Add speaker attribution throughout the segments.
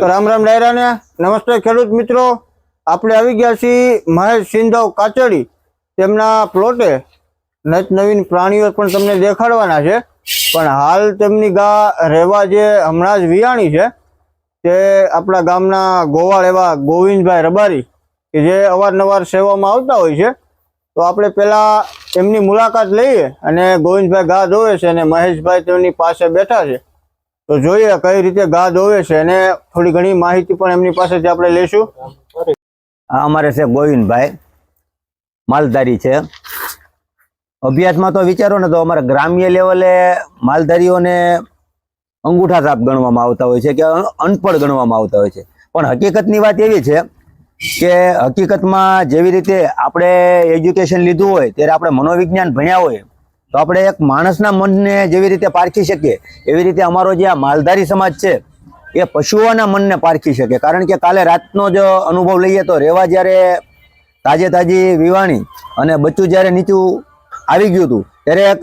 Speaker 1: રામ રામ ડાયરાને. નમસ્તે ખેડૂત મિત્રો. આપણે આવી ગયા છીએ મહેશ સિંધવ કાચડી તેમના પ્લોટે. નત નવીન પ્રાણીઓ પણ તમને દેખાડવાના છે. પણ હાલ તેમની ગા રહેવા જે હમણાં જ વિયાણી છે તે આપણા ગામના ગોવાળ એવા ગોવિંદભાઈ રબારી કે જે અવારનવાર સેવામાં આવતા હોય છે. તો આપણે પહેલાં એમની મુલાકાત લઈએ અને ગોવિંદભાઈ ગા ધોવે છે અને મહેશભાઈ તેમની પાસે બેઠા છે. તો જોઈએ કઈ રીતે ગા ધોવે છે અને થોડી ઘણી માહિતી પણ એમની પાસેથી આપણે લઈશું.
Speaker 2: આ અમારે છે ગોવિંદભાઈ માલધારી છે. અભ્યાસમાં તો વિચારો ને તો અમારા ગ્રામ્ય લેવલે માલધારીઓને અંગૂઠા સાપ ગણવામાં આવતા હોય છે કે અનપડ ગણવામાં આવતા હોય છે. પણ હકીકતની વાત એવી છે કે હકીકતમાં જેવી રીતે આપણે એજ્યુકેશન લીધું હોય, ત્યારે આપણે મનોવિજ્ઞાન ભણ્યા હોય તો આપણે એક માણસના મનને જેવી રીતે પારખી શકીએ, એવી રીતે અમારો જે આ માલધારી સમાજ છે, એ પશુઓના મનને પારખી શકે. કારણ કે કાલે રાતનો જ અનુભવ લઈએ તો રેવા જ્યારે તાજે તાજી વિવાણી અને બચ્ચું જ્યારે નીચું આવી ગયું હતું, ત્યારે એક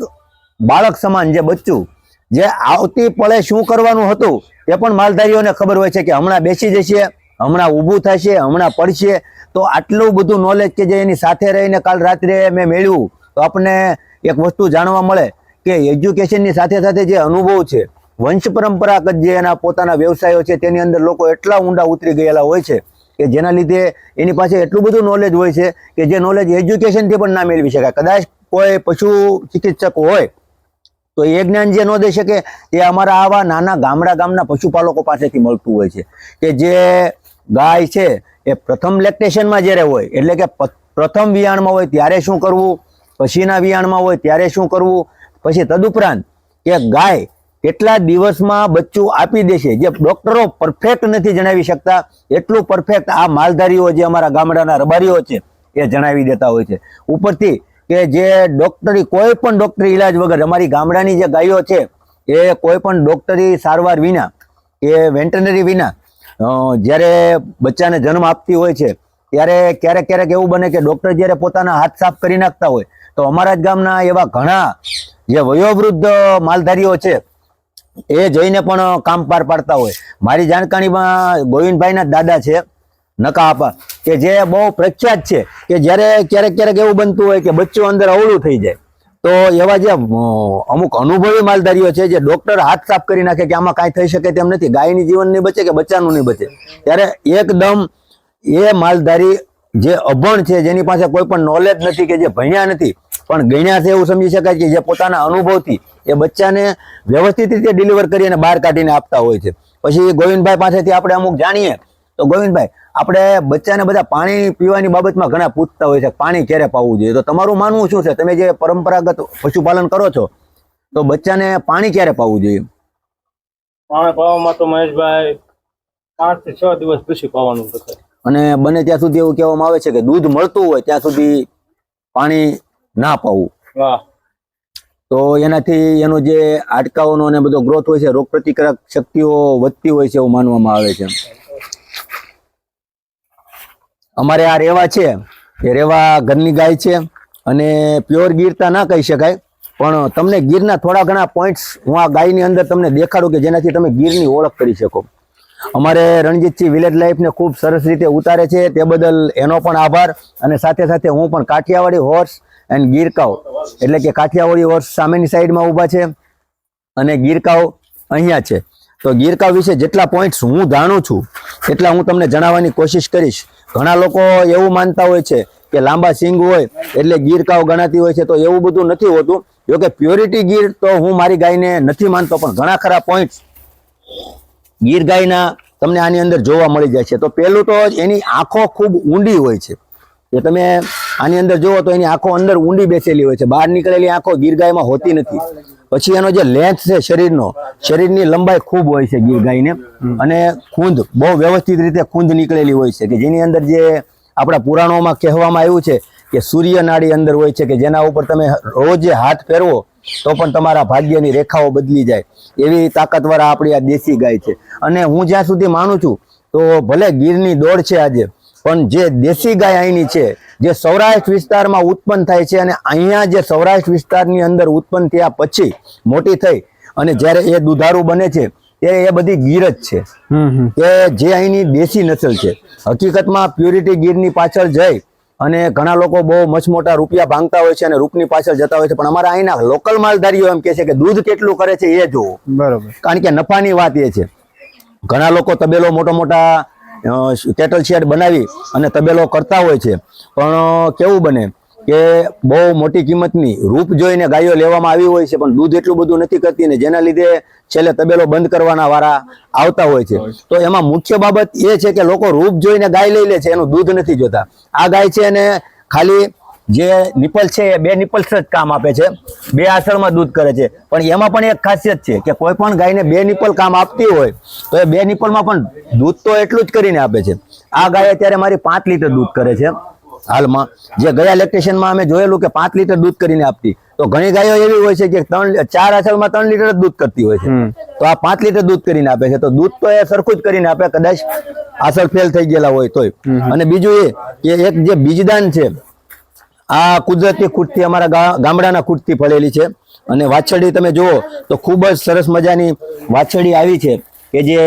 Speaker 2: બાળક સમાન જે બચ્ચું, જે આવતી પળે શું કરવાનું હતું, એ પણ માલધારીઓને ખબર હોય છે કે હમણાં બેસી જશે, હમણાં ઊભું થશે, હમણાં પડશે. તો આટલું બધું નોલેજ કે જે એની સાથે રહીને કાલ રાત્રે મેં મેળવ્યું તો આપણને એક વસ્તુ જાણવા મળે કે એજ્યુકેશનની સાથે સાથે જે અનુભવ છે, વંશ પરંપરાગત જે એના પોતાના વ્યવસાયો છે, તેની અંદર લોકો એટલા ઊંડા ઉતરી ગયેલા હોય છે કે જેના લીધે એની પાસે એટલું બધું નોલેજ હોય છે કે જે નોલેજ એજ્યુકેશનથી પણ ના મેળવી શકાય. કદાચ કોઈ પશુ ચિકિત્સક હોય, તો એ જ્ઞાન જે ન દઈ શકે, એ અમારા આવા નાના ગામડા ગામના પશુપાલકો પાસેથી મળતું હોય છે. કે જે ગાય છે, એ પ્રથમ લેક્ટેશનમાં જ્યારે હોય, એટલે કે પ્રથમ વિયાણમાં હોય, ત્યારે શું કરવું? પછીના વિયાણમાં હોય ત્યારે શું કરવું? પછી તદુપરાંત કે ગાય કેટલા દિવસમાં બચ્ચું આપી દેશે? જે ડોક્ટરો પરફેક્ટ નથી જણાવી શકતા. એટલું પરફેક્ટ આ માલધારીઓ જે અમારા ગામડાના રબારીઓ છે એ જણાવી દેતા હોય છે. ઉપરથી કે જે ડોક્ટરી, કોઈ પણ ડોક્ટરી ઇલાજ વગર અમારી ગામડાની જે ગાયો છે, એ કોઈ પણ ડોક્ટરી સારવાર વિના, કે વેન્ટનરી વિના જ્યારે બચ્ચાને જન્મ આપતી હોય છે, ત્યારે ક્યારેક ક્યારેક એવું બને કે ડૉક્ટર જ્યારે પોતાના હાથ સાફ કરી નાખતા હોય તો અમારા જ ગામના એવા ઘણા જે વયોવૃદ્ધ માલધારીઓ છે, એ જઈને પણ કામ પાર પાડતા હોય. મારી જાણકારીમાં ગોવિંદભાઈના દાદા છે નકા આપા કે જે બહુ પ્રખ્યાત છે, કે જ્યારે ક્યારેક ક્યારેક એવું બનતું હોય કે બચ્ચું અંદર અવળું થઈ જાય. તો એવા જે અમુક અનુભવી માલધારીઓ છે, જે ડોક્ટર હાથ સાફ કરી નાખે કે આમાં કાંઈ થઈ શકે તેમ નથી, ગાયની જીવન નહીં બચે કે બચ્ચાનું નહીં બચે. ત્યારે એકદમ એ માલધારી જે અભણ છે, જેની પાસે કોઈ પણ નોલેજ નથી કે જે ભણ્યા નથી પણ ગણ્યા છે એવું સમજી શકાય કે જે પોતાના અનુભવથી એ બચ્ચાને વ્યવસ્થિત રીતે ડિલિવર કરી અને બહાર કાઢીને આપતા હોય છે. પછી ગોવિંદભાઈ પાસેથી આપણે અમુક જાણીએ તો ગોવિંદભાઈ આપણે બચ્ચાને બધા પાણી પીવાની બાબતમાં ઘણા પૂછતા હોય છે પાણી ક્યારે પાવું જોઈએ? તો તમારું માનવું શું છે? તમે જે પરંપરાગત પશુપાલન કરો છો તો બચ્ચાને પાણી ક્યારે પાવું જોઈએ?
Speaker 3: પાણી પાવામાં તો મહેશભાઈ પાંચથી છ દિવસ પછી પાવાનું
Speaker 2: અને બને ત્યાં સુધી એવું કહેવામાં આવે છે કે દૂધ મળતું હોય ત્યાં સુધી પાણી ના પાવું. તો એનાથી એનો જે હાડકાઓનો અને બધો ગ્રોથ હોય છે રોગ પ્રતિકારક શક્તિઓ વધતી હોય છે એવું માનવામાં આવે છે. અમારે આ રેવા છે એ રેવા ઘરની ગાય છે અને પ્યોર ગીરતા ના કહી શકાય પણ તમને ગીરના થોડા ઘણા પોઈન્ટ્સ હું આ ગાયની અંદર તમને દેખાડું કે જેનાથી તમે ગીરની ઓળખ કરી શકો. અમારે રણજીતસિંહ વિલેજ લાઈફને ખૂબ સરસ રીતે ઉતારે છે તે બદલ એનો પણ આભાર અને સાથે સાથે હું પણ કાઠિયાવાડી હોર્સ એન્ડ ગીરકાવ. એટલે કે કાઠિયાવાડી વર્ષ સામેની સાઈડમાં ઊભા છે અને ગીરકાવ અહીંયા છે. તો ગીરકાવ વિશે જેટલા પોઈન્ટ્સ હું જાણું છું, એટલા હું તમને જણાવવાની કોશિશ કરીશ. ઘણા લોકો એવું માનતા હોય છે કે લાંબા સિંગ હોય એટલે ગીરકાવ ગણાતી હોય છે, તો એવું બધું નથી હોતું. જોકે પ્યોરિટી ગીર તો હું મારી ગાયને નથી માનતો, પણ ઘણા ખરા પોઈન્ટ્સ ગીર ગાયના તમને આની અંદર જોવા મળી જાય છે. તો પહેલું તો એની આંખો ખૂબ ઊંડી હોય છે. જો તમે આની અંદર જુઓ તો એની આંખો અંદર ઊંડી બેસેલી હોય છે. બહાર નીકળેલી આંખો ગીર ગાયમાં હોતી નથી. પછી એનો જે લેન્થ છે શરીરનો શરીરની લંબાઈ ખૂબ હોય છે ગીર ગાયને અને ખૂંદ બહુ વ્યવસ્થિત રીતે ખૂંદ નીકળેલી હોય છે કે જેની અંદર જે આપણા પુરાણોમાં કહેવામાં આવ્યું છે કે સૂર્ય નાડી અંદર હોય છે કે જેના ઉપર તમે રોજ હાથ ફેરવો તો પણ તમારા ભાગ્યની રેખાઓ બદલી જાય. એવી તાકાતવાળા આપણી આ દેશી ગાય છે. અને હું જ્યાં સુધી માનું છું તો ભલે ગીરની દોડ છે આજે પણ જે દેશી ગાય અહીંની છે જે સૌરાષ્ટ્ર વિસ્તારમાં ઉત્પન્ન થાય છે અને અહીંયા જે સૌરાષ્ટ્ર વિસ્તારની અંદર ઉત્પન્ન થયા પછી મોટી થઈ અને જ્યારે એ દુધારું બને છે એ એ બધી ગીર જ છે. કે જે અહીંની દેશી નસલ છે. હકીકતમાં પ્યોરિટી ગીરની પાછળ જઈ અને ઘણા લોકો બહુ મચ મોટા રૂપિયા ભાંગતા હોય છે અને રૂપની પાછળ જતા હોય છે પણ અમારા અહીંના લોકલ માલધારીઓ એમ કહે છે કે દૂધ કેટલું કરે છે એ જોવો.
Speaker 1: બરોબર.
Speaker 2: કારણ કે નફાની વાત એ છે. ઘણા લોકો તબેલો મોટા મોટા કેટલ શેડ બનાવી અને તબેલો કરતા હોય છે. પણ કેવું બને કે બહુ મોટી કિંમતની રૂપ જોઈને ગાયો લેવામાં આવી હોય છે, પણ દૂધ એટલું બધું નથી કરતી ને જેના લીધે છેલ્લે તબેલો બંધ કરવાના વારા આવતા હોય છે. તો એમાં મુખ્ય બાબત એ છે કે લોકો રૂપ જોઈને ગાય લઈ લે છે, એનું દૂધ નથી જોતા. આ ગાય છે એને ખાલી જે નિપલ છે એ બે નિપલ્સ જ કામ આપે છે. બે આસળમાં દૂધ કરે છે. પણ એમાં પણ એક ખાસિયત છે કે કોઈ પણ ગાયને બે નિપલ કામ આપતી હોય તો એ બે નિપલમાં પણ દૂધ તો એટલું જ કરીને આપે છે. આ ગાય અત્યારે મારી પાંચ લીટર દૂધ કરે છે. હાલમાં જે ગયા લેક્ટેશનમાં અમે જોયેલું કે પાંચ લીટર દૂધ કરીને આપતી. તો ઘણી ગાયો એવી હોય છે કે ત્રણ ચાર આસળમાં ત્રણ લીટર જ દૂધ કરતી હોય છે. તો આ પાંચ લીટર દૂધ કરીને આપે છે. તો દૂધ તો એ સરખું જ કરીને આપે કદાચ આસળ ફેલ થઈ ગયેલા હોય તોય. અને બીજું એ કે એક જે બીજદાન છે આ કુદરતી કુર્તી અમારા ગામડાના કુર્તી ફળેલી છે. અને વાછરડી તમે જુઓ તો ખૂબ જ સરસ મજાની વાછડી આવી છે કે જે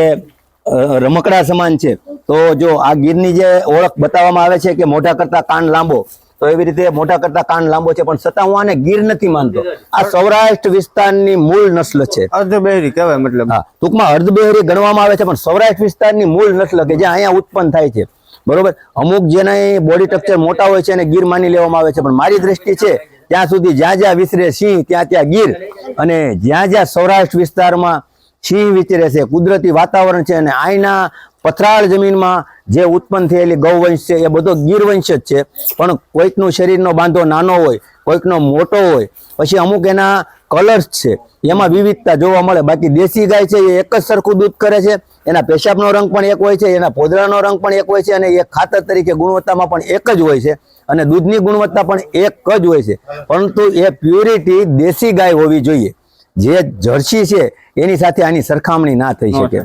Speaker 2: રમકડા સમાન છે. તો જો આ ગીરની જે ઓળખ બતાવવામાં આવે છે કે મોઢા કરતા કાન લાંબો તો એવી રીતે મોઢા કરતા કાન લાંબો છે પણ છતાં હું આને ગીર નથી માનતો. આ સૌરાષ્ટ્ર વિસ્તારની મૂળ નસ્લ છે.
Speaker 1: અર્ધબહેરી કહેવાય મતલબ.
Speaker 2: હા ટૂંકમાં અર્ધબેહરી ગણવામાં આવે છે પણ સૌરાષ્ટ્ર વિસ્તારની મૂળ નસ્લ કે જે અહીંયા ઉત્પન્ન થાય છે. બરોબર? અમુક જેના બોડી સ્ટ્રક્ચર મોટા હોય છે અને ગીર માની લેવામાં આવે છે. પણ મારી દ્રષ્ટિ છે, ત્યાં સુધી જ્યાં જ્યાં વિસરે સિંહ, ત્યાં ત્યાં ગીર. અને જ્યાં જ્યાં સૌરાષ્ટ્ર વિસ્તારમાં સિંહ વિચરે છે, કુદરતી વાતાવરણ છે અને અહીંના પથરાળ જમીનમાં જે ઉત્પન્ન થયેલી ગૌવંશ છે, એ બધો ગીર વંશ જ છે. પણ કોઈકનું શરીરનો બાંધો નાનો હોય કોઈકનો મોટો હોય પછી અમુક એના કલર્સ છે. એમાં વિવિધતા જોવા મળે. બાકી દેશી ગાય છે એ એક જ સરખું દૂધ કરે છે. એના પેશાબનો રંગ પણ એક હોય છે એના પોદરાનો રંગ પણ એક હોય છે અને એ ખાતર તરીકે ગુણવત્તામાં પણ એક જ હોય છે અને દૂધની ગુણવત્તા પણ એક જ હોય છે. પરંતુ એ પ્યોરિટી દેશી ગાય હોવી જોઈએ. જે જર્સી છે એની સાથે આની સરખામણી ના થઈ શકે.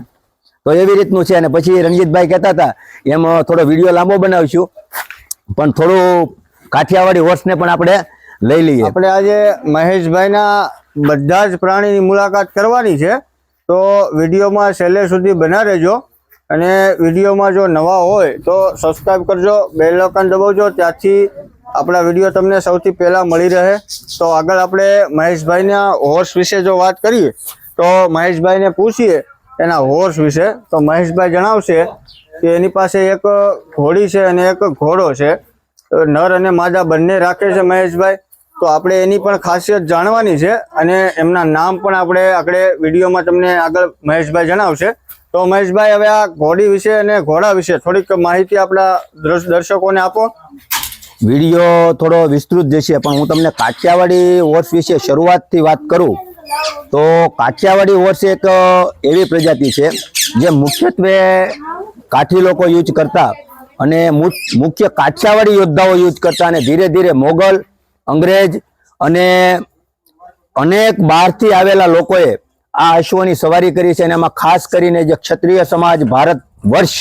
Speaker 2: તો એવી રીતનું છે અને પછી રણજીતભાઈ કહેતા હતા એમ થોડો વીડિયો લાંબો બનાવીશું. પણ થોડું કાઠિયાવાડી હોર્સને પણ આપણે લઈ લઈએ.
Speaker 1: આપણે આજે મહેશભાઈના બધા જ પ્રાણીની મુલાકાત કરવાની છે. તો વિડીયોમાં છેલ્લે સુધી બના રહેજો. અને વિડીયોમાં જો નવા હોય તો સબસ્ક્રાઈબ કરજો બેલ આઇકન દબાવજો, ત્યાંથી આપણા વીડિયો તમને સૌથી પહેલાં મળી રહે. તો આગળ આપણે મહેશભાઈના હોર્સ વિશે જો વાત કરીએ, તો મહેશભાઈને પૂછીએ એના હોર્સ વિશે. તો મહેશભાઈ જણાવશે કે એની પાસે એક ઘોડી છે અને એક ઘોડો છે. નર અને માદા બંને રાખે છે મહેશભાઈ. તો આપણે એની પણ ખાસિયત જાણવાની છે અને એમના નામ પણ આપણે આગળ વિડીયોમાં તમને આગળ મહેશભાઈ જણાવશે. તો મહેશભાઈ, હવે આ ઘોડી વિશે અને ઘોડા વિશે થોડીક માહિતી આપણા દર્શ- દર્શકોને આપો.
Speaker 2: વીડિયો થોડો વિસ્તૃત જશે, પણ હું તમને કાઠિયાવાડી હોર્સ વિશે શરૂઆતથી વાત કરું. તો કાઠિયાવાડી હોર્સ એક એવી પ્રજાતિ છે, જે મુખ્યત્વે કાઠી લોકો યુઝ કરતા અને મુખ્ય કાઠિયાવાડી યોદ્ધાઓ યુઝ કરતા અને ધીરે ધીરે મોગલ અંગ્રેજ અને અનેક બહારથી આવેલા લોકોએ આ અશ્વની સવારી કરી છે અને એમાં ખાસ કરીને જે ક્ષત્રિય સમાજ ભારત વર્ષ,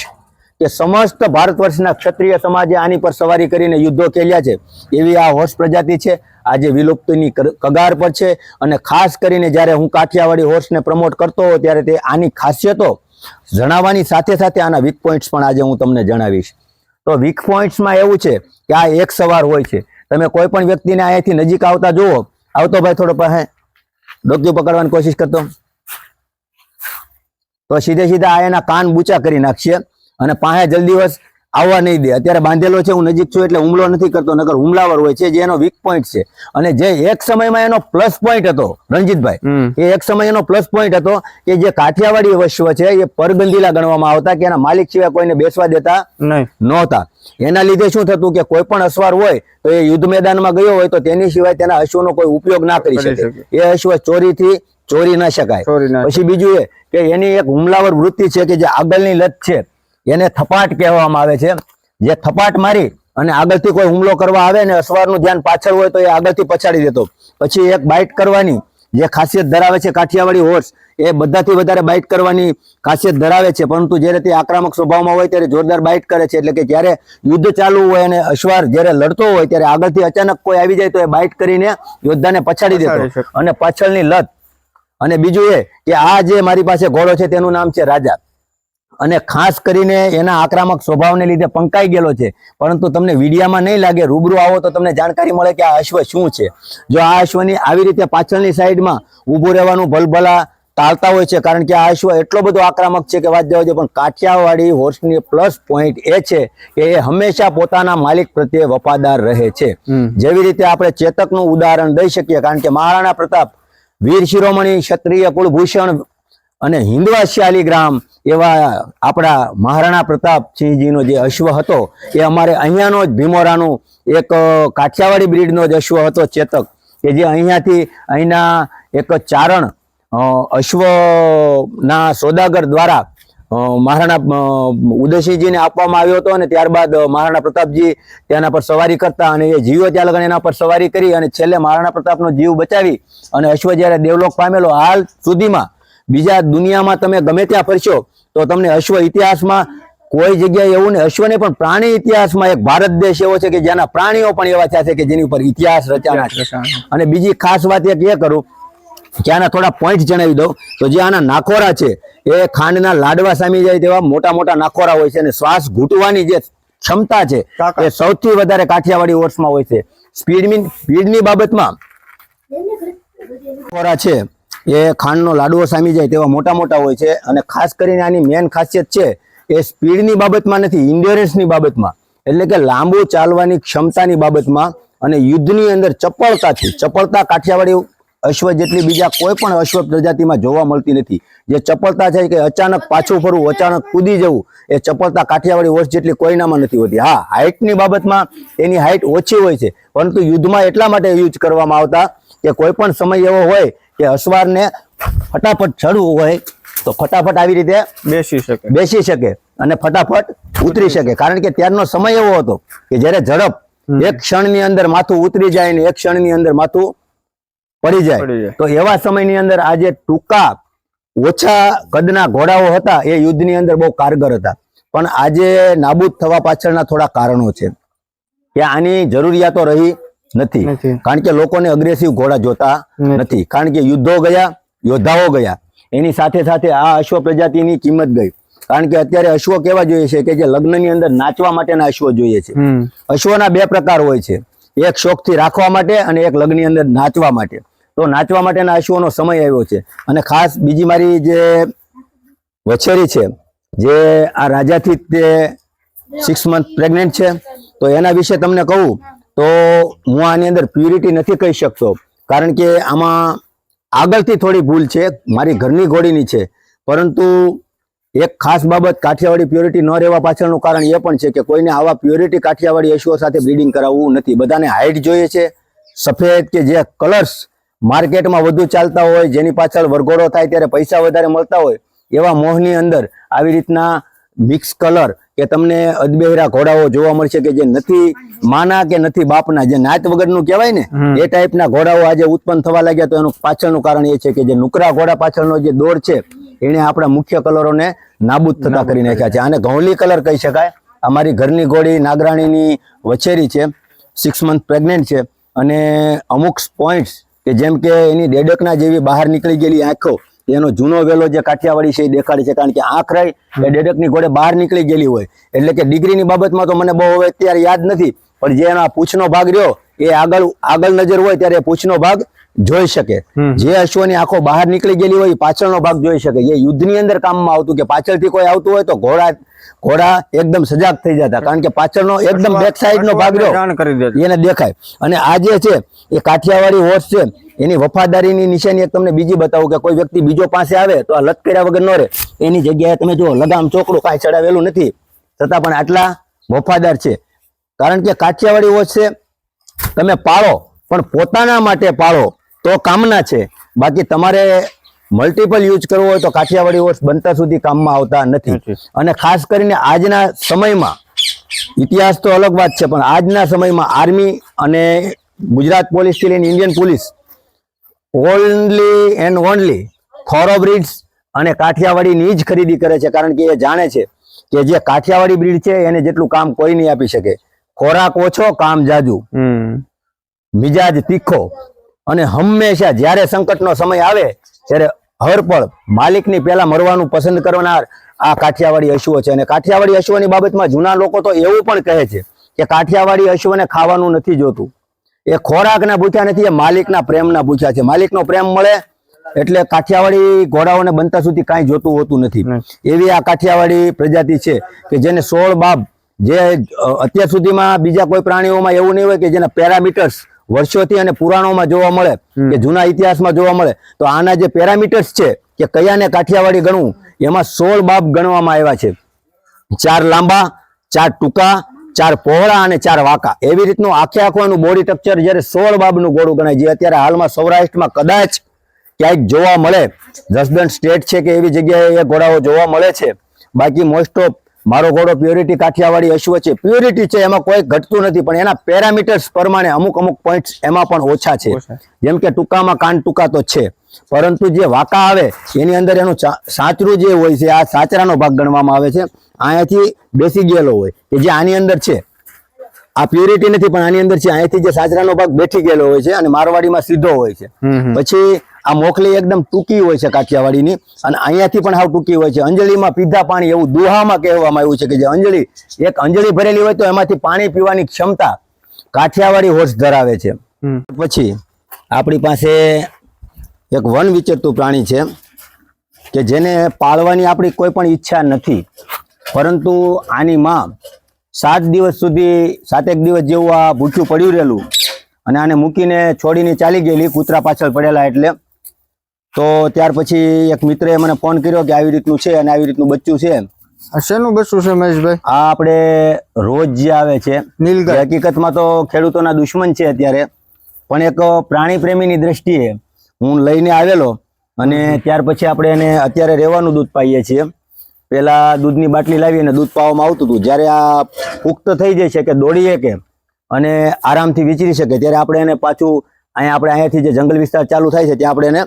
Speaker 2: કે સમસ્ત ભારત વર્ષના ક્ષત્રિય સમાજે આની પર સવારી કરીને યુદ્ધો ખેલ્યા છે, એવી આ હોર્સ પ્રજાતિ છે. આજે વિલુપ્તિની કગાર પર છે અને ખાસ કરીને જ્યારે હું કાઠિયાવાડી હોર્સને પ્રમોટ કરતો હોઉં ત્યારે તે આની ખાસિયતો જણાવવાની સાથે સાથે આના વીક પોઈન્ટ્સ પણ આજે હું તમને જણાવીશ. તો વીક પોઈન્ટ્સમાં એવું છે કે આ એક સવાર હોય છે. તમે કોઈ પણ વ્યક્તિને અહીંયાથી નજીક આવતા જુઓ, આવતો ભાઈ થોડો પાસે ડોક્યુ પકડવાની કોશિશ કરતો. તો સીધે સીધા આ એના કાન બૂચા કરી નાખશે અને પાસે જલ્દી વસ આવવા નહીં દે. અત્યારે બાંધેલો છે હું નજીક છું એટલે હુમલો નથી કરતો નકર હુમલાવર હોય છે જે એનો વીક પોઈન્ટ છે. અને જે એક સમયમાં એનો પ્લસ પોઈન્ટ હતો રણજીતભાઈ એ એક સમય એનો પ્લસ પોઈન્ટ હતો કે જે કાઠિયાવાડી વશ્વ છે એ પરગંદીલા ગણવામાં આવતા કે એના માલિક સિવાય કોઈને બેસવા દેતા નહોતા. એના લીધે શું થતું કે કોઈ પણ અસવાર હોય તો એ યુદ્ધ મેદાનમાં ગયો હોય તો તેની સિવાય તેના અશ્વનો કોઈ ઉપયોગ ના કરી
Speaker 1: કરી
Speaker 2: શકે. એ અશ્વ ચોરીથી ચોરી ના શકાય. પછી બીજું એ કે એની એક હુમલાવર વૃત્તિ છે કે જે આગળની લત છે એને થપાટ કહેવામાં આવે છે. જે થપાટ મારી અને આગળથી કોઈ હુમલો કરવા આવે ને અસવારનું ધ્યાન પાછળ હોય તો એ આગળથી પછાડી દેતો. પછી એક બાઇટ કરવાની જે ખાસિયત ધરાવે છે કાઠિયાવાડી હોર્સ એ બધાથી વધારે બાઇટ કરવાની ખાસિયત ધરાવે છે. પરંતુ જ્યારે તે આક્રમક સ્વભાવમાં હોય ત્યારે જોરદાર બાઇટ કરે છે. એટલે કે જ્યારે યુદ્ધ ચાલુ હોય અને અશ્વાર જ્યારે લડતો હોય ત્યારે આગળથી અચાનક કોઈ આવી જાય તો એ બાઇટ કરીને યોદ્ધાને પછાડી દેતો. અને પાછળની લત. અને બીજું એ કે આ જે મારી પાસે ઘોડો છે તેનું નામ છે રાજા. અને ખાસ કરીને એના આક્રમક સ્વભાવને લીધે પંકાઈ ગયેલો છે. પરંતુ તમને વિડીયામાં નહીં લાગે રૂબરૂ આવો તો તમને જાણકારી મળે કે આ અશ્વ શું છે. જો આ અશ્વની આવી રીતે પાછળની સાઈડમાં ઊભું રહેવાનું ભલભલા ટાળતા હોય છે કારણ કે આ અશ્વ એટલો બધો આક્રમક છે કે વાત જવા જોઈએ પણ કાઠિયાવાડી હોર્સની પ્લસ પોઈન્ટ એ છે કે એ હંમેશા પોતાના માલિક પ્રત્યે વફાદાર રહે છે. જેવી રીતે આપણે ચેતકનું ઉદાહરણ દઈ શકીએ કારણ કે મહારાણા પ્રતાપ વીર શિરોમણી ક્ષત્રિય કુળભૂષણ અને હિન્દવા શાલીગ્રામ એવા આપણા મહારાણા પ્રતાપસિંહજીનો જે અશ્વ હતો, એ અમારે અહીંયાનો જ ભીમોરાનું એક કાઠિયાવાડી બ્રીડનો જ અશ્વ હતો ચેતક, કે જે અહીંયાથી અહીંના એક ચારણ અશ્વના સોદાગર દ્વારા મહારાણા ઉદયસિંહજીને આપવામાં આવ્યો હતો અને ત્યારબાદ મહારાણા પ્રતાપજી તેના પર સવારી કરતા અને એ જીવો ત્યાં લગન એના પર સવારી કરી અને છેલ્લે મહારાણા પ્રતાપનો જીવ બચાવી અને અશ્વ જ્યારે દેવલોક પામેલો, હાલ સુધીમાં બીજા દુનિયામાં તમે ગમે ત્યાં ફરશો તો તમને અશ્વ ઇતિહાસમાં કોઈ જગ્યાએ એવું ને અશ્વને પણ પ્રાણી ઇતિહાસમાં એક ભારત દેશ એવો છે કે જેના પ્રાણીઓ પણ એવા થયા છે કે જેની ઉપર ઇતિહાસ રચાના છે. અને બીજી ખાસ વાત એક એ કરું કે આના થોડા પોઈન્ટ જણાવી દઉં. તો જે આના નાખોરા છે એ ખાંડના લાડવા સામી જાય તેવા મોટા મોટા નાખોરા હોય છે અને શ્વાસ ઘૂંટવાની જે ક્ષમતા છે એ સૌથી વધારે કાઠિયાવાડી ઓટ્સમાં હોય છે. સ્પીડની સ્પીડની બાબતમાં નાખોરા છે એ ખાંડનો લાડવો સામી જાય તેવા મોટા મોટા હોય છે. અને ખાસ કરીને આની મેન ખાસિયત છે એ સ્પીડની બાબતમાં નથી ઇન્ડ્યોરન્સની બાબતમાં. એટલે કે લાંબુ ચાલવાની ક્ષમતાની બાબતમાં અને યુદ્ધની અંદર ચપળતાથી, ચપળતા કાઠિયાવાડી અશ્વ જેટલી બીજા કોઈ પણ અશ્વ પ્રજાતિમાં જોવા મળતી નથી. જે ચપળતા છે કે અચાનક પાછું ફરવું અચાનક કૂદી જવું એ ચપળતા કાઠિયાવાડી વર્ષ જેટલી કોઈનામાં નથી હોતી. હા હાઇટની બાબતમાં એની હાઇટ ઓછી હોય છે પરંતુ યુદ્ધમાં એટલા માટે યુઝ કરવામાં આવતા કે કોઈ પણ સમય એવો હોય કે અશ્વારને ફટાફટ ચડવું હોય તો ફટાફટ આવી રીતે
Speaker 1: બેસી શકે.
Speaker 2: બેસી શકે અને ફટાફટ ઉતરી શકે. કારણ કે ત્યારનો સમય એવો હતો કે જ્યારે ઝડપ એક ક્ષણની અંદર માથું ઉતરી જાય ને એક ક્ષણની અંદર માથું પડી
Speaker 1: જાય.
Speaker 2: તો એવા સમયની અંદર આ જે ટૂંકા ઓછા કદના ઘોડાઓ હતા એ યુદ્ધની અંદર બહુ કારગર હતા. પણ આજે નાબૂદ થવા પાછળના થોડા કારણો છે. કે આની જરૂરિયાતો રહી નથી. કારણ કે લોકોને અગ્રેસિવ ઘોડા જોતા.
Speaker 1: નથી.
Speaker 2: કારણ કે યુદ્ધો ગયા યોદ્ધાઓ ગયા. એની સાથે સાથે આ અશ્વ પ્રજાતિની કિંમત ગઈ. કારણ કે અત્યારે અશ્વ કેવા જોઈએ છે કે જે લગ્નની અંદર નાચવા માટેના અશ્વ જોઈએ છે. અશ્વના બે પ્રકાર હોય છે. એક શોખથી રાખવા માટે અને એક લગ્નની અંદર નાચવા માટે. તો નાચવા માટેના આશુઓનો સમય આવ્યો છે. અને ખાસ બીજી મારી જે વછેરી છે, જે આ રાજાથી તે સિક્સ મંથ પ્રેગ્નેન્ટ છે, તો એના વિશે તમને કહું, તો હું આની અંદર પ્યુરિટી નથી કહી શકતો. કારણ કે આમાં આગળથી થોડી ભૂલ છે, મારી ઘરની ઘોડીની છે. પરંતુ એક ખાસ બાબત કાઠિયાવાડી પ્યોરિટી ન રહેવા પાછળનું કારણ એ પણ છે કે કોઈને આવા પ્યોરિટી કાઠિયાવાડી અશ્વો સાથે બ્રીડિંગ કરાવવું નથી. બધાને હાઇટ જોઈએ છે, સફેદ કે જે કલર્સ માર્કેટમાં વધુ ચાલતા હોય જેની પાછળ વરઘોડો થાય ત્યારે પૈસા વધારે મળતા હોય એવા મોહની અંદર આવી રીતના મિક્સ કલર કે તમને અદબેહરા ઘોડાઓ જોવા મળશે કે જે નથી માના કે નથી બાપના જે નાત વગરનું કહેવાય ને એ ટાઈપના ઘોડાઓ આજે ઉત્પન્ન થવા લાગ્યા તો એનું પાછળનું કારણ એ છે કે જે નુકરા ઘોડા પાછળનો જે દોર છે એને આપણા મુખ્ય કલરોને નાબૂદ થતા કરી નાખ્યા છે. આને ઘઉંલી કલર કહી શકાય. અમારી ઘરની ઘોડી નાગરાણીની વછેરી છે સિક્સ મંથ પ્રેગ્નેન્ટ છે. અને અમુક પોઈન્ટ્સ કે જેમ કે એની ડેડકના જેવી બહાર નીકળી ગયેલી આંખો એનો જૂનો વેલો જે કાઠિયાવાડી છે એ દેખાડે છે. કારણ કે આંખ રહી એ ડેડકની ઘોડે બહાર નીકળી ગયેલી હોય. એટલે કે ડિગ્રીની બાબતમાં તો મને બહુ હવે અત્યારે યાદ નથી પણ જે એનો પૂછનો ભાગ રહ્યો એ આગળ આગળ નજર હોય ત્યારે એ પૂંછનો ભાગ જોઈ શકે. જે અશ્વની આંખો બહાર નીકળી ગયેલી હોય પાછળનો ભાગ જોઈ શકે. એ યુદ્ધની અંદર કામમાં આવતું કે પાછળથી કોઈ આવતું હોય તો ઘોડા ઘોડા એકદમ સજાગ થઈ જતા કારણ કે પાછળનો એકદમ બેક સાઈડ નો ભાગ રહ્યો એને દેખાય. અને આ જે છે એ કાઠિયાવાડી હોર્સ છે એની વફાદારીની નિશાની એક તમને બીજી બતાવું કે કોઈ વ્યક્તિ બીજો પાસે આવે તો આ લત વગર ન રહે. એની જગ્યાએ તમે જુઓ લગામ ચોકડું કાંઈ ચડાવેલું નથી. છતાં પણ આટલા વફાદાર છે. કારણ કે કાઠિયાવાડી હોર્સ છે તમે પાળો પણ પોતાના માટે પાળો તો કામના છે. બાકી તમારે મલ્ટિપલ યુઝ કરવો હોય તો કાઠિયાવાડી હોર્સ બનતા સુધી કામમાં આવતા નથી. અને ખાસ કરીને આજના સમયમાં ઇતિહાસ તો અલગ વાત છે પણ આજના સમયમાં આર્મી અને ગુજરાત પોલીસથી લઈને Indian police only and only thoroughbreds અને કાઠિયાવાડીની જ ખરીદી કરે છે કારણ કે એ જાણે છે કે જે કાઠિયાવાડી બ્રિડ છે એને જેટલું કામ કોઈ નહીં આપી શકે. ખોરાક ઓછો કામ જાજુ. મિજાજ તીખો. અને હંમેશા જ્યારે સંકટનો સમય આવે ત્યારે હરપળ માલિકની પહેલા મરવાનું પસંદ કરનાર આ કાઠિયાવાડી અશ્વો છે. અને કાઠિયાવાડી અશ્વની બાબતમાં જૂના લોકો તો એવું પણ કહે છે કે કાઠિયાવાડી અશ્વને ખાવાનું નથી જોતું. એ ખોરાકના ભૂખ્યા નથી એ માલિકના પ્રેમના ભૂખ્યા છે. માલિકનો પ્રેમ મળે એટલે કાઠિયાવાડી ઘોડાઓને બનતા સુધી કાંઈ જોતું હોતું નથી. એવી આ કાઠિયાવાડી પ્રજાતિ છે કે જેને સોળ બાબ જે અત્યાર સુધીમાં બીજા કોઈ પ્રાણીઓમાં એવું નહીં હોય કે જેના પેરામીટર્સ વર્ષોથી અને પુરાણોમાં જોવા મળે કે જૂના ઇતિહાસમાં જોવા મળે તો આના જે પેરામીટર્સ છે કે કયાને કાઠિયાવાડી ગણવું એમાં સોળ બાબ ગણવામાં આવ્યા છે. ચાર લાંબા ચાર ટૂંકા ચાર પહોળા અને ચાર વાંકા. એવી રીતનું આખે આખું એનું બોડી સ્ટ્રક્ચર જ્યારે સોળ બાબનું ગોળું ગણાય જે અત્યારે હાલમાં સૌરાષ્ટ્રમાં કદાચ ક્યાંક જોવા મળે. જસદણ સ્ટેટ છે કે એવી જગ્યાએ એ ઘોડાઓ જોવા મળે છે. બાકી મોસ્ટ ઓફ મારો ઘોડો પ્યોરિટી કાઠિયાવાડી અશ્વ છે. પ્યોરિટી છે એમાં કોઈ ઘટતું નથી પણ એના પેરામીટર્સ પ્રમાણે અમુક અમુક પોઈન્ટ્સ એમાં પણ ઓછા છે. જેમ કે ટૂંકામાં કાન ટૂંકા તો છે પરંતુ જે વાંકા આવે એની અંદર એનું સાચરું જે હોય છે આ સાચરાનો ભાગ ગણવામાં આવે છે. અહીંયાથી બેસી ગયેલો હોય કે જે આની અંદર છે. આ પ્યોરિટી નથી પણ આની અંદર છે અહીંયાથી જે સાચરાનો ભાગ બેઠી ગયેલો હોય છે અને મારવાડીમાં સીધો હોય છે. પછી આ મોખલી એકદમ ટૂંકી હોય છે કાઠિયાવાડીની. અને અહીંયાથી પણ સાવ ટૂંકી હોય છે. અંજલીમાં પીધા પાણી એવું દુહામાં કહેવામાં આવ્યું છે કે જે અંજળી એક અંજલી ભરેલી હોય તો એમાંથી પાણી પીવાની ક્ષમતા કાઠિયાવાડી હોર્સ ધરાવે છે. પછી આપણી પાસે એક વન વિચરતું પ્રાણી છે કે જેને પાળવાની આપણી કોઈ પણ ઈચ્છા નથી. પરંતુ આની માં સાત દિવસ સુધી સાતેક દિવસ જેવું આ ભૂખ્યું પડ્યું રહેલું અને આને મૂકીને છોડીને ચાલી ગયેલી કૂતરા પાછળ પડેલા એટલે તો ત્યાર પછી એક મિત્રએ મને ફોન કર્યો કે આવી રીતનું છે અને આવી રીતનું બચ્ચું છે
Speaker 1: શેનું બચ્ચું છે મહેશભાઈ?
Speaker 2: આ આપણે રોજ જે આવે છે
Speaker 1: નીલગાય.
Speaker 2: હકીકતમાં તો ખેડૂતોના દુશ્મન છે અત્યારે. પણ એક પ્રાણી પ્રેમીની દ્રષ્ટિએ હું લઈને આવેલો અને ત્યાર પછી આપણે એને અત્યારે રહેવાનું દૂધ પાઈએ છીએ. પેલા દૂધની બાટલી લાવી અને દૂધ પાવામાં આવતું હતું. જ્યારે આ પુખ્ત થઈ જાય છે કે દોડી શકે અને આરામથી વિચરી શકે ત્યારે આપણે એને પાછું અહીંયા આપણે અહીંયાથી જે જંગલ વિસ્તાર ચાલુ થાય છે ત્યાં આપણે એને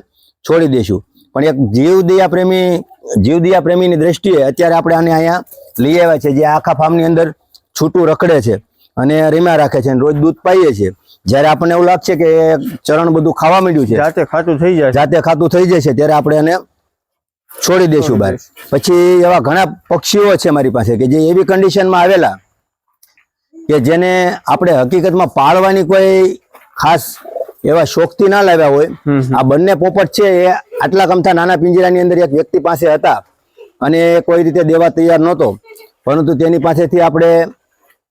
Speaker 2: છોડી દઈશું પણ એક જીવદયા પ્રેમી જીવદયા પ્રેમીની દ્રષ્ટિએ અત્યારે આપણે આને અહીંયા લઈ આવ્યા છે જે આખા ફાર્મની અંદર છૂટું રખડે છે અને રીમા રાખે છે અને રોજ દૂધ પાઈએ છીએ જ્યારે આપણને એવું લાગશે કે ચરણ બધું ખાવા માંડ્યું છે
Speaker 1: જાતે ખાતું થઈ જાય
Speaker 2: જાતે ખાતું થઈ જશે ત્યારે આપણે એને છોડી દઈશું બહાર. પછી એવા ઘણા પક્ષીઓ છે મારી પાસે કે જે એવી કન્ડિશનમાં આવેલા કે જેને આપણે હકીકતમાં પાળવાની કોઈ ખાસ એવા શોખથી ના લાવ્યા હોય. આ બંને પોપટ છે એ આટલા કમથા નાના પિંજરાની અંદર એક વ્યક્તિ પાસે હતા અને કોઈ રીતે દેવા તૈયાર નહોતો. પરંતુ તેની પાસેથી આપણે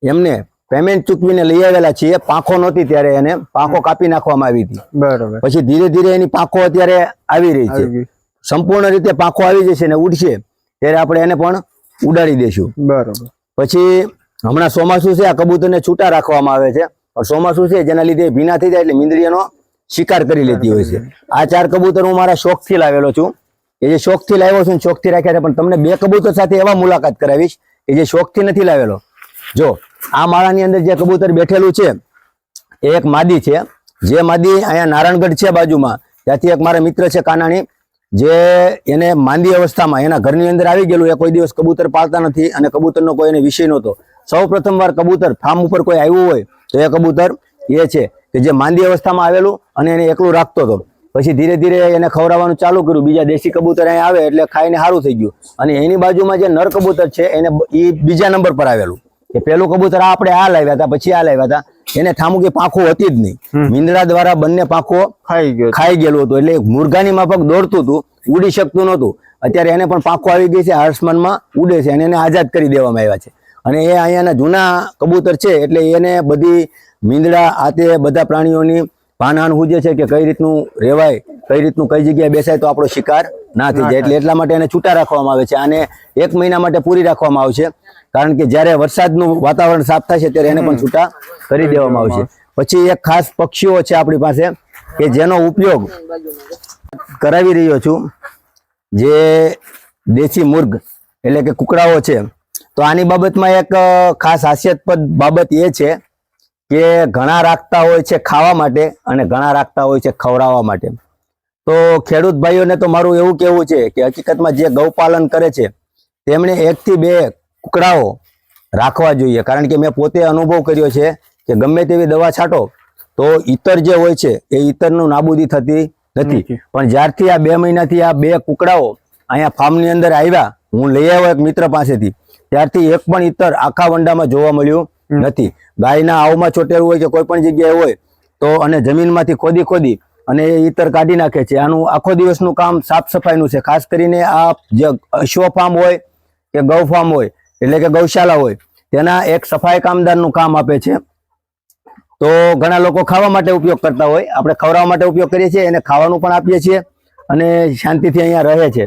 Speaker 2: એમને પેમેન્ટ ચૂકવીને લઈ આવેલા છીએ. પાંખો નહોતી ત્યારે એને પાંખો કાપી નાખવામાં આવી હતી.
Speaker 1: બરાબર.
Speaker 2: પછી ધીરે ધીરે એની પાંખો અત્યારે આવી રહી છે. સંપૂર્ણ રીતે પાંખો આવી જશે ને ઉડશે ત્યારે આપણે એને પણ ઉડાડી દઈશું
Speaker 1: બરોબર.
Speaker 2: પછી હમણાં ચોમાસું છે આ કબૂતરને છૂટા રાખવામાં આવે છે. પણ ચોમાસું છે, જેના લીધે ભીના થઈ જાય એટલે મીંદડીનો શિકાર કરી લેતી હોય છે. આ ચાર કબૂતર હું મારા શોખથી લાવેલો છું. એ જે શોખથી લાવ્યો છું શોખથી રાખ્યા છે, પણ તમને બે કબૂતર સાથે એવા મુલાકાત કરાવીશ કે જે શોખથી નથી લાવેલો. જો, આ માળાની અંદર જે કબૂતર બેઠેલું છે, એ એક માદી છે. જે માદી અહીંયા નારાયણગઢ છે બાજુમાં. ત્યાંથી એક મારા મિત્ર છે, કાનાણી, જે એને માંદી અવસ્થામાં, એના ઘરની અંદર આવી ગયેલું, એ કોઈ દિવસ કબૂતર પાળતા નથી અને કબૂતરનો કોઈ એને વિષય નહોતો. સૌ પ્રથમવાર કબૂતર ફાર્મ ઉપર કોઈ આવ્યું હોય તો એ કબૂતર એ છે કે જે માંદી અવસ્થામાં આવેલું અને એને એકલું રાખતો હતો. પછી ધીરે ધીરે એને ખવડાવવાનું ચાલુ કર્યું. બીજા દેશી કબૂતર અહીંયા આવે એટલે ખાઈને સારું થઈ ગયું. અને એની બાજુમાં જે નર કબૂતર છે એને એ બીજા નંબર પર આવેલું. કે પેલું કબૂતર આ આપણે આ લાવ્યા હતા પછી આ લાવ્યા હતા. એને થામુકી પાંખો હતી જ નહીં. મીંદડા દ્વારા બંને પાંખો
Speaker 1: ખાઈ ગયો
Speaker 2: ખાઈ ગયેલું હતું. એટલે મુરઘાની માફક દોડતું હતું ઉડી શકતું નહોતું. અત્યારે એને પણ પાંખો આવી ગઈ છે હર્ષમાનમાં ઉડે છે અને એને આઝાદ કરી દેવામાં આવ્યા છે. અને એ અહીંયાના જૂના કબૂતર છે, એટલે એને બધી મીંદડા આ તે બધા પ્રાણીઓની ભાનહાન હુજે છે કે કઈ રીતનું રહેવાય, કઈ રીતનું કઈ જગ્યાએ બેસાય તો આપણો શિકાર ના થઈ જાય. એટલે એટલા માટે એને છૂટા રાખવામાં આવે છે અને એક મહિના માટે પૂરી રાખવામાં આવશે કારણ કે જ્યારે વરસાદનું વાતાવરણ સાફ થશે ત્યારે એને પણ છૂટા કરી દેવામાં આવશે પછી એક ખાસ પક્ષીઓ છે આપણી પાસે, કે જેનો ઉપયોગ કરાવી રહ્યો છું, જે દેશી મુર્ગ, એટલે કે કુકડાઓ છે તો આની બાબતમાં એક ખાસ હાસ્યાસ્પદ બાબત એ છે કે ઘણા રાખતા હોય છે ખાવા માટે અને ઘણા રાખતા હોય છે ખવડાવવા માટે. તો ખેડૂત ભાઈઓને તો મારું એવું કહેવું છે કે હકીકતમાં જે ગૌપાલન કરે છે તેમણે એકથી બે કુકડાઓ રાખવા જોઈએ. કારણ કે મેં પોતે અનુભવ કર્યો છે કે ગમે તેવી દવા છાંટો તો ઈતર જે હોય છે એ ઈતરનું નાબૂદી થતી નથી. પણ જ્યારથી આ બે મહિનાથી આ બે કુકડાઓ અહીંયા ફાર્મની અંદર આવ્યા હું લઈ આવ્યો એક મિત્ર પાસેથી. ત્યારથી એક પણ ઈતર આખા વંડામાં જોવા મળ્યું નથી. ગાયના આવમાં ચોટેલું હોય કે કોઈ પણ જગ્યાએ હોય તો અને જમીનમાંથી ખોદી ખોદી અને એ ઈતર કાઢી નાખે છે. આનું આખો દિવસનું કામ સાફ સફાઈનું છે. ખાસ કરીને આ જે અશ્વ ફાર્મ હોય કે ગૌ ફાર્મ હોય એટલે કે ગૌશાળા હોય તેના એક સફાઈ કામદારનું કામ આપે છે. તો ઘણા લોકો ખાવા માટે ઉપયોગ કરતા હોય. આપણે ખવડાવવા માટે ઉપયોગ કરીએ છીએ એને ખાવાનું પણ આપીએ છીએ અને શાંતિથી અહીંયા રહે છે.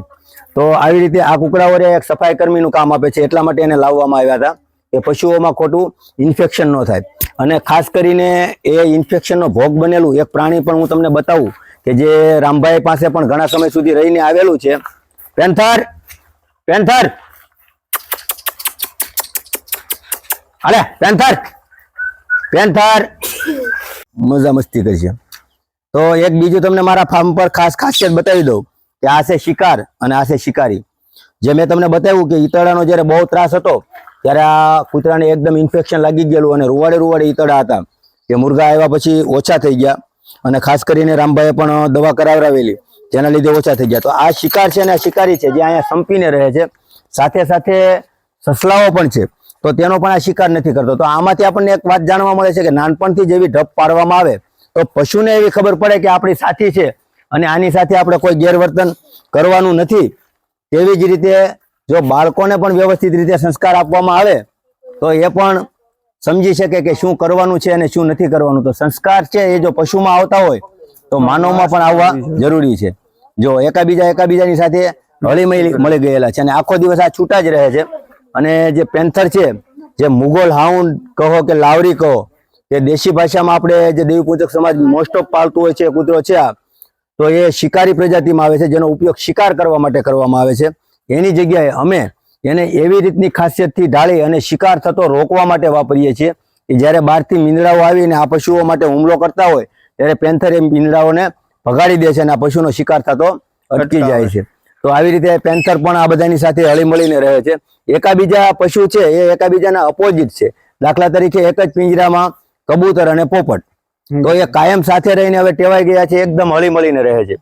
Speaker 2: તો આવી રીતે આ કુકડાઓને એક સફાઈ કર્મીનું કામ આપે છે. એટલા માટે એને લાવવામાં આવ્યા હતા કે પશુઓમાં ખોટું ઇન્ફેક્શન ન થાય. અને ખાસ કરીને એ ઇન્ફેક્શનનો ભોગ બનેલું એક પ્રાણી પણ હું તમને બતાવું કે જે રામભાઈ પાસે પણ ઘણા સમય સુધી રહીને આવેલું છે. Panther panther. અરે પેન્થર. પેન્થર. મજા મસ્તી કરશે તો એક બીજું તમને મારા ફાર્મ પર ખાસ ખાસિયત બતાવી દઉં. કે આ છે શિકાર અને આ છે શિકારી. જે મેં તમને બતાવ્યું કે ઈતળાનો જ્યારે બહુ ત્રાસ હતો, ત્યારે આ કૂતરાને એકદમ ઇન્ફેક્શન લાગી ગયેલું અને રૂવાડે રૂવાડે ઈતળા હતા. કે મુર્ગા આવ્યા પછી ઓછા થઈ ગયા અને ખાસ કરીને રામભાઈએ પણ દવા કરાવરાવેલી જેના લીધે ઓછા થઈ ગયા. તો આ શિકાર છે અને આ શિકારી છે, જે અહીંયા સંપીને રહે છે. સાથે સાથે સસલાઓ પણ છે. તો તેનો પણ આ શિકાર નથી કરતો. તો આમાંથી આપણને એક વાત જાણવા મળે છે કે નાનપણથી જેવી ઢપ પાડવામાં આવે, તો પશુને એવી ખબર પડે કે આપણી સાથી છે અને આની સાથે આપણે કોઈ ગેરવર્તન કરવાનું નથી. તેવી જ રીતે જો બાળકોને પણ વ્યવસ્થિત રીતે સંસ્કાર આપવામાં આવે, તો એ પણ સમજી શકે કે શું કરવાનું છે અને શું નથી કરવાનું. તો સંસ્કાર છે એ જો પશુમાં આવતા હોય, તો માનવમાં પણ આવવા જરૂરી છે. જો એકાબીજા એકાબીજાની સાથે હળી મળી ગયેલા છે અને આખો દિવસ આ છૂટા જ રહે છે. અને જે પેન્થર છે, જે મુગોલ હાઉન્ડ કહો કે લાવરી કહો કે દેશી ભાષામાં આપણે જે દેવી સમાજ મોસ્ટ ઓફ પાલતું હોય છે કૂતરો છે આ. તો એ શિકારી પ્રજાતિમાં આવે છે જેનો ઉપયોગ શિકાર કરવા માટે કરવામાં આવે છે. એની જગ્યાએ અમે એને એવી રીતની ખાસિયતથી ઢાળી અને શિકાર થતો રોકવા માટે વાપરીએ છીએ કે જ્યારે બહારથી મીંદડાઓ આવીને આ પશુઓ માટે હુમલો કરતા હોય ત્યારે પેન્થર એ મીંદડાઓને ભગાડી દે છે અને આ પશુનો શિકાર થતો અટકી જાય છે. તો આવી રીતે પેન્થર પણ આ બધાની સાથે હળીમળીને રહે છે. એકાબીજા પશુ છે એ એકાબીજાના અપોઝિટ છે. દાખલા તરીકે એક જ પિંજરામાં કબૂતર અને પોપટ. તો એ કાયમ સાથે રહીને હવે ટેવાઈ ગયા છે, એકદમ હળીમળીને રહે છે.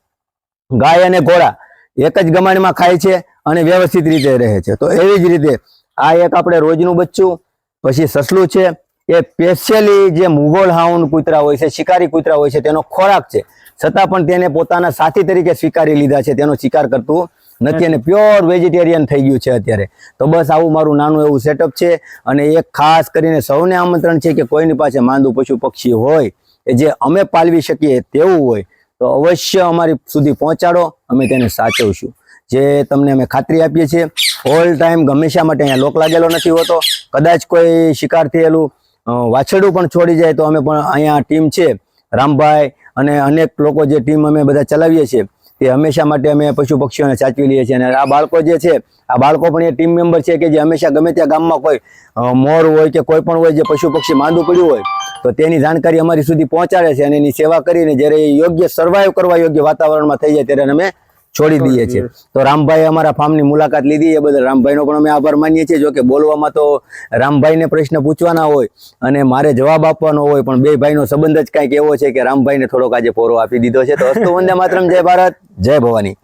Speaker 2: ગાય અને ઘોડા એક જ ગમાણમાં ખાય છે અને વ્યવસ્થિત રીતે રહે છે. તો એવી જ રીતે આ એક આપણે રોજનું બચ્ચું, પછી સસલું છે. એ સ્પેશિયલી જે મુગોલ હાઉન્ડ કૂતરા હોય છે, શિકારી કૂતરા હોય છે, તેનો ખોરાક છે. છતાં પણ તેને પોતાના સાથી તરીકે સ્વીકારી લીધા છે, તેનો શિકાર કરતું નથી અને પ્યોર વેજીટેરિયન થઈ ગયું છે અત્યારે. તો બસ આવું મારું નાનું એવું સેટઅપ છે અને એક ખાસ કરીને સૌને આમંત્રણ છે કે કોઈની પાસે માંદું પશુ પક્ષી હોય કે જે અમે પાલવી શકીએ તેવું હોય, તો અવશ્ય અમારી સુધી પહોંચાડો, અમે તેને સાચવશું. જે તમને અમે ખાતરી આપીએ છીએ ઓલ ટાઈમ હંમેશા માટે અહીંયા લોક લાગેલો નથી હોતો, કદાચ કોઈ શિકાર થયેલું વાછરડું પણ છોડી જાય તો અમે પણ અહીંયા ટીમ છે, રામભાઈ અને અનેક લોકો જે ટીમ અમે બધા ચલાવીએ છીએ તે હંમેશા માટે અમે પશુ પક્ષીઓને સાચવી લઈએ છીએ. અને આ બાળકો જે છે, આ બાળકો પણ એ ટીમ મેમ્બર છે કે જે હંમેશા ગમે ત્યાં ગામમાં કોઈ મોર હોય કે કોઈ પણ હોય જે પશુ પક્ષી માંદું પડ્યું હોય, તો તેની જાણકારી અમારી સુધી પહોંચાડે છે અને એની સેવા કરીને જ્યારે યોગ્ય સર્વાઈવ કરવા યોગ્ય વાતાવરણમાં થઈ જાય ત્યારે અમે છોડી દઈએ છીએ. તો રામભાઈ અમારા ફાર્મની મુલાકાત લીધી. એ બદલ રામભાઈનો પણ અમે આભાર માનીએ છીએ. જોકે બોલવામાં તો રામભાઈને પ્રશ્ન પૂછવાના હોય અને મારે જવાબ આપવાનો હોય પણ બે ભાઈનો સંબંધ જ કંઈક એવો છે કે રામભાઈને થોડોક આજે પોરો આપી દીધો છે. તો અસ્તુ વંદે માતરમ. જય ભારત. જય ભવાની.